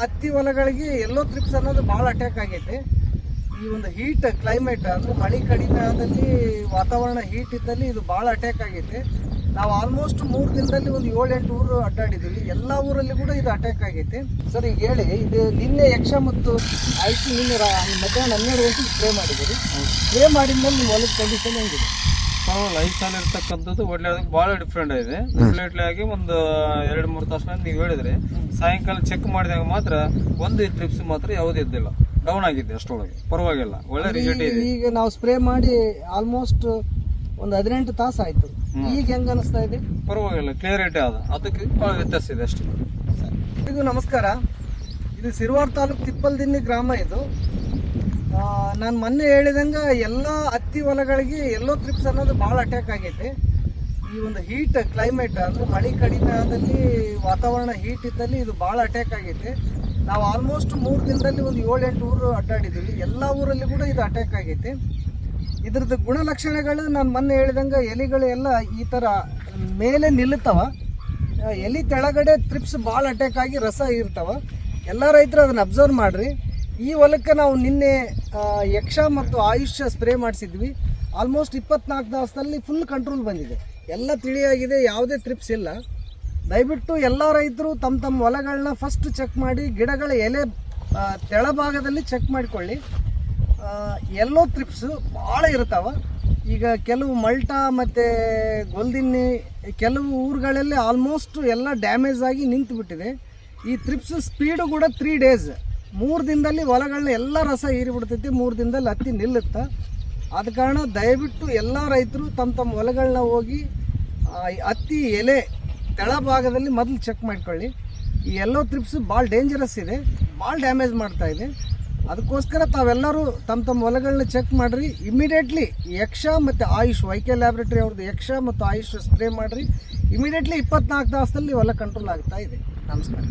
ಹತ್ತಿ ಹೊಲಗಳಿಗೆ ಎಲ್ಲೋ ತ್ರಿಪ್ಸ್ ಅನ್ನೋದು ಭಾಳ ಅಟ್ಯಾಕ್ ಆಗೈತೆ. ಈ ಒಂದು ಹೀಟ್ ಕ್ಲೈಮೇಟ್ ಅಂದ್ರೆ ಮಳೆ ಕಡಿಮೆ ಆದಲ್ಲಿ ವಾತಾವರಣ ಹೀಟ್ ಇದ್ದಲ್ಲಿ ಇದು ಭಾಳ ಅಟ್ಯಾಕ್ ಆಗೈತೆ. ನಾವು ಆಲ್ಮೋಸ್ಟ್ ಮೂರು ದಿನದಲ್ಲಿ ಒಂದು ಏಳೆಂಟು ಊರು ಅಡ್ಡಾಡಿದ್ದೀವಿ. ಎಲ್ಲ ಊರಲ್ಲಿ ಕೂಡ ಇದು ಅಟ್ಯಾಕ್ ಆಗೈತೆ. ಸರ್ ಈಗ ಹೇಳಿ ಇದು ನಿನ್ನೆ ಯಕ್ಷ ಮತ್ತು ಐಸಿ ನಿನ್ನೆ ಮಧ್ಯಾಹ್ನ ಹನ್ನೆರಡು ಗಂಟೆಗೆ ಸ್ಪ್ರೇ ಮಾಡಿದ್ದೀರಿ. ಸ್ಪ್ರೇ ಮಾಡಿದ್ಮೇಲೆ ನಿಮ್ಮ ಹೊಲದ ಕಂಡೀಷನ್ ಹೆಂಗಿದೆ? ಸಾಲ ಇರ್ತಕ್ಕಂಥದ್ದು ಒಳ್ಳೆಯದಕ್ಕೆ ಭಾಳ ಡಿಫ್ರೆಂಟ್ ಇದೆ ಕಂಪ್ಲೀಟ್ಲಿ ಆಗಿ ಒಂದು ಎರಡು ಮೂರು ತಾಸು ನೀವು ಹೇಳಿದ್ರೆ ಸಾಯಂಕಾಲ ಚೆಕ್ ಮಾಡಿದಾಗ ಮಾತ್ರ ಒಂದು ಟ್ರಿಪ್ಸ್ ಮಾತ್ರ ಯಾವುದೂ ಇದ್ದಿಲ್ಲ ಡೌನ್ ಆಗಿದೆ ಅಷ್ಟೊಳಗೆ ಪರವಾಗಿಲ್ಲ. ಒಳ್ಳೆ ರಿಸಲ್ಟ್ ಇದೆ. ಈಗ ನಾವು ಸ್ಪ್ರೇ ಮಾಡಿ ಆಲ್ಮೋಸ್ಟ್ ಒಂದು ಹದಿನೆಂಟು ತಾಸು ಆಯ್ತು. ಈಗ ಹೆಂಗೆ ಅನಿಸ್ತಾ ಇದೆ? ಪರವಾಗಿಲ್ಲ ಕ್ಲಿಯರಿಟಿ ಆದ. ಅದಕ್ಕೆ ಭಾಳ ವ್ಯತ್ಯಾಸ ಇದೆ ಅಷ್ಟೇ. ಇದು ನಮಸ್ಕಾರ. ಇದು ಸಿರುವಾರ ತಾಲೂಕು ತಿಪ್ಪಲ್ದಿನ್ನಿ ಗ್ರಾಮ ಇದು. ನಾನು ಮೊನ್ನೆ ಹೇಳಿದಂಗೆ ಎಲ್ಲ ಹತ್ತಿ ಹೊಲಗಳಿಗೆ ಎಲ್ಲೋ ತ್ರಿಪ್ಸ್ ಅನ್ನೋದು ಭಾಳ ಅಟ್ಯಾಕ್ ಆಗೈತೆ. ಈ ಒಂದು ಹೀಟ್ ಕ್ಲೈಮೇಟ್ ಅಂದರೆ ಮಳೆ ಕಡಿಮೆ ಆದಲ್ಲಿ, ವಾತಾವರಣ ಹೀಟ್ ಇದ್ದಲ್ಲಿ ಇದು ಭಾಳ ಅಟ್ಯಾಕ್ ಆಗೈತೆ. ನಾವು ಆಲ್ಮೋಸ್ಟ್ ಮೂರು ದಿನದಲ್ಲಿ ಒಂದು ಏಳೆಂಟು ಊರು ಅಡ್ಡಾಡಿದ್ದೀವಿ ಎಲ್ಲ ಊರಲ್ಲಿ ಕೂಡ ಇದು ಅಟ್ಯಾಕ್ ಆಗೈತೆ. ಇದ್ರದ್ದು ಗುಣಲಕ್ಷಣಗಳು ನಾನು ಮೊನ್ನೆ ಹೇಳಿದಂಗೆ ಎಲಿಗಳು ಎಲ್ಲ ಈ ಥರ ಮೇಲೆ ನಿಲ್ಲುತ್ತವ. ಎಲೆ ತೆಳಗಡೆ ತ್ರಿಪ್ಸ್ ಭಾಳ ಅಟ್ಯಾಕ್ ಆಗಿ ರಸ ಇರ್ತವೆ. ಎಲ್ಲ ರೈತರು ಅದನ್ನು ಅಬ್ಸರ್ವ್ ಮಾಡಿರಿ. ಈ ಹೊಲಕ್ಕೆ ನಾವು ನಿನ್ನೆ ಯಕ್ಷ ಮತ್ತು ಆಯುಷ್ಯ ಸ್ಪ್ರೇ ಮಾಡಿಸಿದ್ವಿ. ಆಲ್ಮೋಸ್ಟ್ ಇಪ್ಪತ್ನಾಲ್ಕು ತಾಸಲ್ಲಿ ಫುಲ್ ಕಂಟ್ರೋಲ್ ಬಂದಿದೆ. ಎಲ್ಲ ತಿಳಿಯಾಗಿದೆ, ಯಾವುದೇ ಟ್ರಿಪ್ಸ್ ಇಲ್ಲ. ದಯವಿಟ್ಟು ಎಲ್ಲ ರೈತರು ತಮ್ಮ ತಮ್ಮ ಹೊಲಗಳನ್ನ ಫಸ್ಟ್ ಚೆಕ್ ಮಾಡಿ, ಗಿಡಗಳ ಎಲೆ ತೆಳಭಾಗದಲ್ಲಿ ಚೆಕ್ ಮಾಡಿಕೊಳ್ಳಿ. ಎಲ್ಲೋ ಟ್ರಿಪ್ಸು ಭಾಳ ಇರ್ತಾವ. ಈಗ ಕೆಲವು ಮಲ್ಟಾ ಮತ್ತು ಗೊಲ್ದಿನ್ನಿ, ಕೆಲವು ಊರುಗಳಲ್ಲಿ ಆಲ್ಮೋಸ್ಟ್ ಎಲ್ಲ ಡ್ಯಾಮೇಜ್ ಆಗಿ ನಿಂತು ಬಿಟ್ಟಿದೆ ಈ ಟ್ರಿಪ್ಸ್ ಸ್ಪೀಡು ಕೂಡ ತ್ರೀ ಡೇಸ್ ಮೂರು ದಿನದಲ್ಲಿ ಹೊಲಗಳನ್ನ ಎಲ್ಲ ರಸ ಹೀರಿಬಿಡ್ತೈತಿ, ಮೂರು ದಿನದಲ್ಲಿ ಹತ್ತಿ ನಿಲ್ಲುತ್ತೆ? ಆದ ಕಾರಣ ದಯವಿಟ್ಟು ಎಲ್ಲ ರೈತರು ತಮ್ಮ ತಮ್ಮ ಹೊಲಗಳನ್ನ ಹೋಗಿ ಹತ್ತಿ ಎಲೆ ತೆಳಭಾಗದಲ್ಲಿ ಮೊದಲು ಚೆಕ್ ಮಾಡ್ಕೊಳ್ಳಿ. ಈ ಎಲ್ಲೋ ತ್ರಿಪ್ಸು ಭಾಳ ಡೇಂಜರಸ್ ಇದೆ ಭಾಳ ಡ್ಯಾಮೇಜ್ ಮಾಡ್ತಾ ಇದೆ. ಅದಕ್ಕೋಸ್ಕರ ತಾವೆಲ್ಲರೂ ತಮ್ಮ ತಮ್ಮ ಹೊಲಗಳನ್ನ ಚೆಕ್ ಮಾಡಿರಿ. ಇಮಿಡಿಯೇಟ್ಲಿ ಯಕ್ಷ ಮತ್ತು ಆಯುಷ್ ವೈಕೆ ಲ್ಯಾಬ್ರೇಟ್ರಿ ಅವ್ರದ್ದು ಯಕ್ಷ ಮತ್ತು ಆಯುಷ್ ಸ್ಪ್ರೇ ಮಾಡಿರಿ. ಇಮಿಡಿಯೇಟ್ಲಿ ಇಪ್ಪತ್ನಾಲ್ಕು ತಾಸದಲ್ಲಿ ಹೊಲ ಕಂಟ್ರೋಲ್ ಆಗ್ತಾ ಇದೆ. ನಮಸ್ಕಾರ.